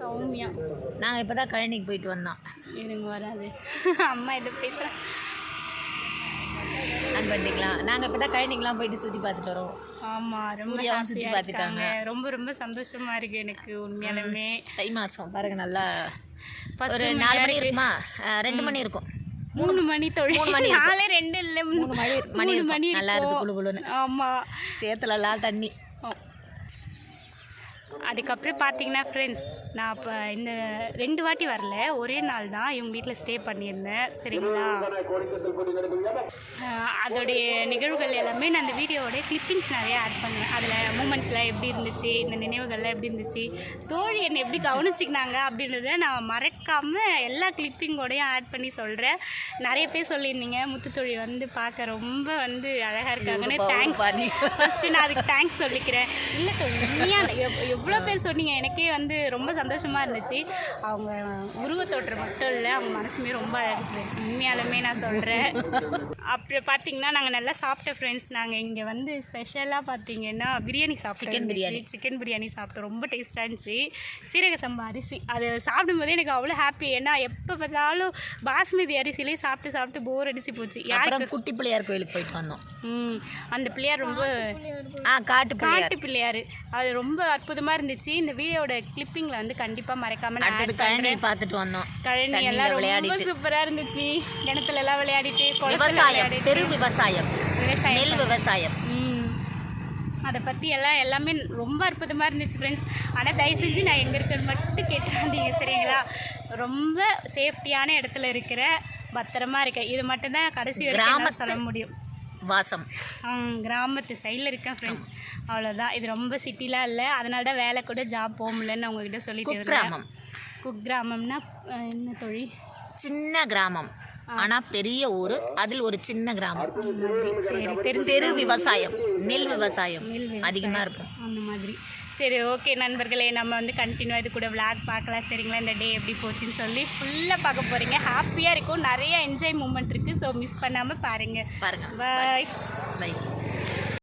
சௌமியா. நாங்கள் இப்போ தான் கழனிக்கு போயிட்டு வந்தோம். எனக்கு வராது. அம்மா எது பேசுகிறேன் ஆன் பண்ணிக்கலாம் நாங்கள் இப்போ தான் கழனிக்கெலாம் போயிட்டு சுற்றி பார்த்துட்டு வரோம் ஆமாம் ரொம்ப சூர்யாவும் சுத்தி ஹாப்பியாக பார்த்துட்டாங்க. ரொம்ப ரொம்ப சந்தோஷமா இருக்கு எனக்கு உண்மையாலுமே. தை மாதம் பாருங்க நல்லா ஒரு நாலு மணி இருக்கு. இருக்குமா? ரெண்டு மணி இருக்கும். மூணு மணி தொழில் மூணு மணி. நாலே ரெண்டு இல்லை மூணு மணி மணி மூணு நல்லா இருக்கு இருக்கும். குளு குளுன்னு. ஆமாம் சேத்துலலாம் தண்ணி. அதுக்கப்புறம் பார்த்தீங்கன்னா ஃப்ரெண்ட்ஸ் நான் அப்போ இந்த ரெண்டு வாட்டி வரல ஒரே நாள் தான் இவங்க வீட்டில் ஸ்டே பண்ணியிருந்தேன் சரிங்களா? அதோடைய நிகழ்வுகள் எல்லாமே நான் அந்த வீடியோவோட கிளிப்பிங்ஸ் நிறைய ஆட் பண்ணுவேன் அதில் மூமெண்ட்ஸ்லாம் எப்படி இருந்துச்சு இந்த நினைவுகள்லாம் எப்படி இருந்துச்சு தோழி என்னை எப்படி கவனிச்சிக்கினாங்க அப்படின்றத நான் மறக்காமல் எல்லா கிளிப்பிங்கோடையும் ஆட் பண்ணி சொல்கிறேன் நிறைய பேர் சொல்லியிருந்தீங்க முத்துத்தோழி வந்து பார்க்க ரொம்ப வந்து அழகாக இருக்காங்கன்னு. தேங்க்ஸ் பண்ணி. ஃபஸ்ட்டு நான் அதுக்கு தேங்க்ஸ் சொல்லிக்கிறேன். இல்லை உண்மையாக எவ்வளோ பேர் சொன்னீங்க எனக்கே வந்து ரொம்ப சந்தோஷமாக இருந்துச்சு. அவங்க உருவத்தோற்றம் மட்டும் இல்லை அவங்க மனசுமே ரொம்ப அழகு ஃப்ரெண்ட்ஸ் உண்மையாலுமே நான் சொல்கிறேன் அப்புறம் பார்த்தீங்கன்னா நாங்கள் நல்லா சாப்பிட்ட ஃப்ரெண்ட்ஸ் நாங்கள் இங்கே வந்து ஸ்பெஷலாக பார்த்தீங்கன்னா பிரியாணி சாப்பிட்டோம். Chicken பிரியாணி. சிக்கன் பிரியாணி சாப்பிட்டோம். ரொம்ப டேஸ்ட்டாக இருந்துச்சு. சீரக சம்பா அரிசி. அது சாப்பிடும்போதே எனக்கு அவ்வளோ ஹாப்பி ஏன்னா எப்போ பார்த்தாலும் பாஸ்மதி அரிசிலே சாப்பிட்டு சாப்பிட்டு போர் அடிச்சு போச்சு. யாருக்கு குட்டி பிள்ளையார் கோயிலுக்கு போயிட்டு வந்தோம். ம். அந்த பிள்ளையார் ரொம்ப ஆ காட்டு காட்டு பிள்ளையார். அது ரொம்ப அற்புதமாக இருந்துச்சு. இந்த வீடியோட கிளிப்பிங்கில் வந்து கண்டிப்பாக மறக்காம நான் கழனி. பார்த்துட்டு வந்தோம். கழனி எல்லாம் ரொம்ப. சூப்பராக இருந்துச்சு. கிணத்துல எல்லாம் விளையாடிட்டு விவசாயம் பெரு விவசாயம். நெல் விவசாயம். அதை பற்றி எல்லாம் எல்லாமே ரொம்ப அற்புதமாக இருந்துச்சு ஃப்ரெண்ட்ஸ் ஆனால் தயவு செஞ்சு நான் எங்கே இருக்கிறது மட்டும் கேட்டுறாதீங்க சரிங்களா? ரொம்ப சேஃப்டியான இடத்துல இருக்கிற பத்திரமா இருக்கேன். இது மட்டும்தான் கடைசி வரைக்கும் சொல்ல முடியும். வாசம். கிராமத்து சைடில் இருக்கேன் ஃப்ரெண்ட்ஸ் அவ்வளோதான் இது ரொம்ப சிட்டிலாம் இல்லை. அதனால தான் வேலை கூட ஜாப் போக முடியலன்னு உங்ககிட்ட சொல்லிட்டு குக்கிராமம் குக் கிராமம்னா என்ன தொழில் சின்ன கிராமம். ஆனா பெரிய ஊர். அதில் ஒரு சின்ன கிராமம். சரி தெரு விவசாயம். நெல் விவசாயம். நெல் விவசாயம். அதிகமா இருக்கும். அந்த மாதிரி. சரி ஓகே நண்பர்களே நம்ம வந்து கண்டினியூ இது கூட vlog பார்க்கலாம். சரிங்களா? இந்த டே எப்படி போச்சுன்னு சொல்லி ஃபுல்லாக பார்க்க போகிறீங்க ஹாப்பியாக இருக்கும். நிறைய என்ஜாய் மூமெண்ட் இருக்குது ஸோ மிஸ் பண்ணாமல் பாருங்கள் பாருங்க. Bye bye